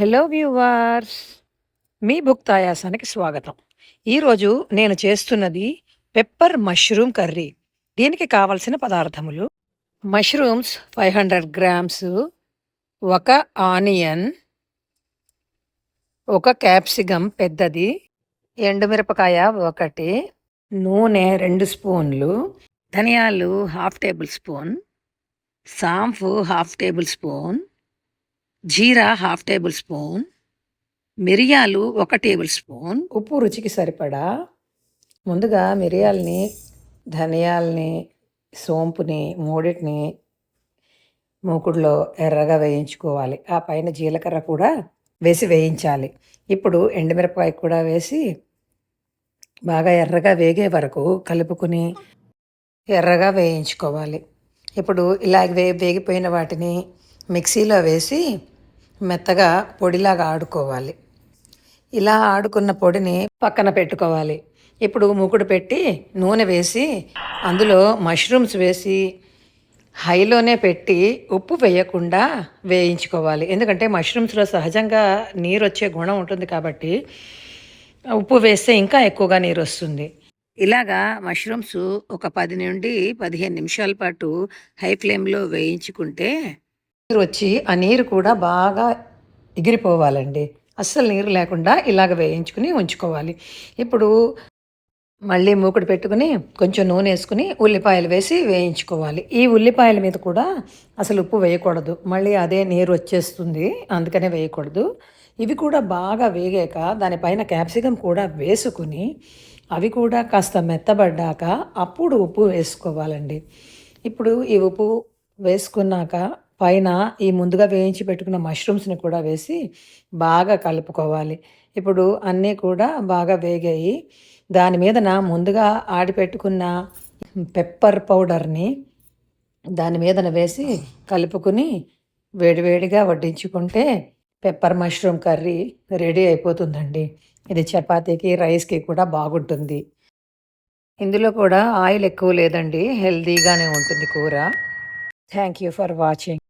Hello viewers మీ భుక్తాయాసానికి స్వాగతం. ఈరోజు నేను చేస్తున్నది పెప్పర్ మష్రూమ్ కర్రీ. దీనికి కావలసిన పదార్థములు మష్రూమ్స్ ఫైవ్ హండ్రెడ్ గ్రామ్స్ ఒక ఆనియన్ ఒక క్యాప్సికమ్ పెద్దది ఎండుమిరపకాయ ఒకటి నూనె రెండు స్పూన్లు ధనియాలు హాఫ్ టేబుల్ స్పూన్ సాంఫు హాఫ్ టేబుల్ స్పూన్ జీరా హాఫ్ టేబుల్ స్పూన్ మిరియాలు ఒక టేబుల్ స్పూన్. ఉప్పు రుచికి సరిపడా ముందుగా మిరియాలని ధనియాలని సోంపుని మూడిటిని మూకుడులో ఎర్రగా వేయించుకోవాలి. ఆ పైన జీలకర్ర కూడా వేసి వేయించాలి. ఇప్పుడు ఎండుమిరపకాయ కూడా వేసి బాగా ఎర్రగా వేగే వరకు కలుపుకుని ఎర్రగా వేయించుకోవాలి. ఇప్పుడు ఇలా వే వేగిపోయిన వాటిని మిక్సీలో వేసి మెత్తగా పొడిలాగా ఆడుకోవాలి. ఇలా ఆడుకున్న పొడిని పక్కన పెట్టుకోవాలి. ఇప్పుడు మూకుడు పెట్టి నూనె వేసి అందులో మష్రూమ్స్ వేసి హైలోనే పెట్టి ఉప్పు వేయకుండా వేయించుకోవాలి. ఎందుకంటే మష్రూమ్స్లో సహజంగా నీరు వచ్చే గుణం ఉంటుంది కాబట్టి ఉప్పు వేస్తే ఇంకా ఎక్కువగా నీరు వస్తుంది ఇలాగా మష్రూమ్స్ ఒక పది నుండి పదిహేను నిమిషాల పాటు హై ఫ్లేమ్లో వేయించుకుంటే నీరు వచ్చి ఆ నీరు కూడా బాగా ఎగిరిపోవాలండి. అస్సలు నీరు లేకుండా ఇలాగ వేయించుకుని ఉంచుకోవాలి. ఇప్పుడు మళ్ళీ మూకుడు పెట్టుకుని కొంచెం నూనె వేసుకుని ఉల్లిపాయలు వేసి వేయించుకోవాలి. ఈ ఉల్లిపాయల మీద కూడా అసలు ఉప్పు వేయకూడదు. మళ్ళీ అదే నీరు వచ్చేస్తుంది. అందుకనే వేయకూడదు. ఇవి కూడా బాగా వేగాక దానిపైన క్యాప్సికం కూడా వేసుకుని అవి కూడా కాస్త మెత్తబడ్డాక అప్పుడు ఉప్పు వేసుకోవాలండి. ఇప్పుడు ఈ ఉప్పు వేసుకున్నాక పైన ఈ ముందుగా వేయించి పెట్టుకున్న మష్రూమ్స్ని కూడా వేసి బాగా కలుపుకోవాలి. ఇప్పుడు అన్నీ కూడా బాగా వేగాయి. దాని మీద నా ముందుగా ఆడిపెట్టుకున్న పెప్పర్ పౌడర్ని దాని మీదన వేసి కలుపుకుని వేడివేడిగా వడ్డించుకుంటే పెప్పర్ మష్రూమ్ కర్రీ రెడీ అయిపోతుందండి. ఇది చపాతీకి రైస్కి కూడా బాగుంటుంది. ఇందులో కూడా ఆయిల్ ఎక్కువ లేదండి. హెల్తీగానే ఉంటుంది కూర. Thank you for watching